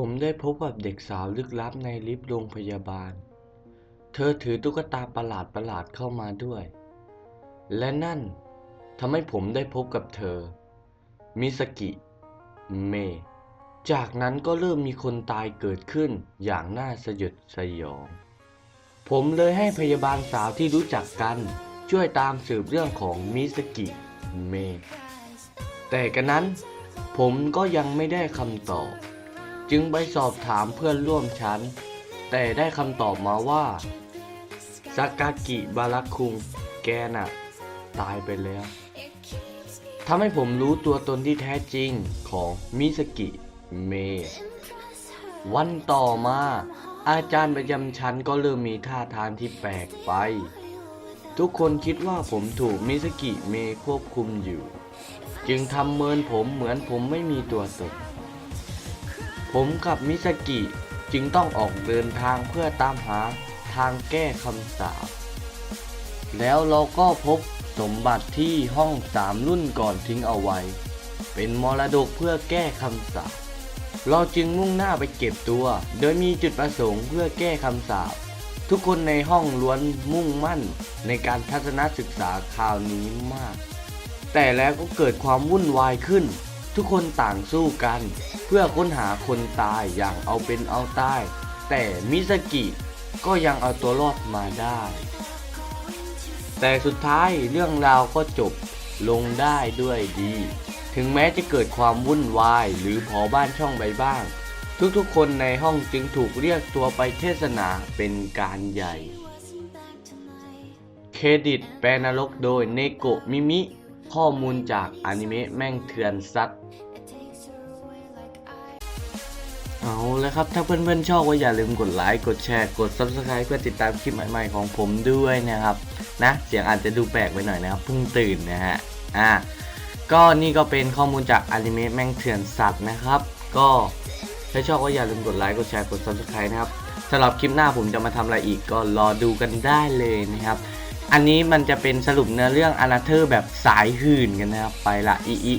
ผมได้พบกับเด็กสาวลึกลับในลิฟต์โรงพยาบาล เธอถือตุ๊กตาประหลาดประหลาดๆเข้ามาด้วย และนั่นทำให้ผมได้พบกับเธอ มิสกิ เม จากนั้นก็เริ่มมีคนตายเกิดขึ้นอย่างน่าสยดสยอง ผมเลยให้พยาบาลสาวที่รู้จักกัน ช่วยตามสืบเรื่องของมิสกิ เม แต่กันนั้นผมก็ยังไม่ได้คำตอบ จึงไปสอบถามเพื่อนร่วมชั้น แต่ได้คำตอบมาว่าซากากิบารักคุงแกน่ะ ตายไปแล้วทำให้ผมรู้ตัวตนที่แท้จริงของมิสกิเม วันต่อมา อาจารย์ประจำชั้นก็เริ่มมีท่าทางที่แปลกไป ทุกคนคิดว่าผมถูกมิสกิเมควบคุมอยู่ จึงทำเมินผมเหมือนผมไม่มีตัวตน ผมกับมิสกิจึงต้องออกเดินทางเพื่อตามหาทางแก้คำสาปแล้วเราก็พบสมบัติที่ห้องสามรุ่นก่อนทิ้งเอาไว้ เป็นมรดกเพื่อแก้คำสาปเราจึงมุ่งหน้าไปเก็บตัว โดยมีจุดประสงค์เพื่อแก้คำสาปทุกคนในห้องล้วนมุ่งมั่นในการทัศนศึกษาคราวนี้มาก แต่แล้วก็เกิดความวุ่นวายขึ้น ทุกคนต่างสู้กัน เพื่อค้นหาคนตายอย่างเอาเป็นเอาตาย แต่มิสกิก็ยังเอาตัวรอดมาได้ แต่สุดท้ายเรื่องราวก็จบลงได้ด้วยดี ถึงแม้จะเกิดความวุ่นวายหรือผอบ้านช่องไปบ้าง ทุกๆคนในห้องจึงถูกเรียกตัวไปเทศนาเป็นการใหญ่ เครดิตแปลนรกโดยเนโกะมิมิ ข้อมูลจากอนิเมะแม่งเถื่อนซัดเอาแล้วครับ ถ้าเพื่อนๆชอบก็อย่าลืมกดไลค์ กดแชร์ กด Subscribe เพื่อติดตามคลิปใหม่ๆของผมด้วยนะครับ นะ เสียงอาจจะดูแปลกไปหน่อยนะครับ เพิ่งตื่นนะฮะ อ่า ก็นี่ก็เป็นข้อมูลจากอนิเมะแม่งเถื่อนสัตว์นะครับ ก็ถ้าชอบก็อย่าลืมกดไลค์ กดแชร์ กด Subscribe นะครับสำหรับคลิปหน้าผมจะมาทำอะไรอีกก็รอดูกันได้เลยนะครับ อันนี้มันจะเป็นสรุปเนื้อเรื่องอนาเธอร์แบบสายหื่นกันนะครับ ไปละอีอี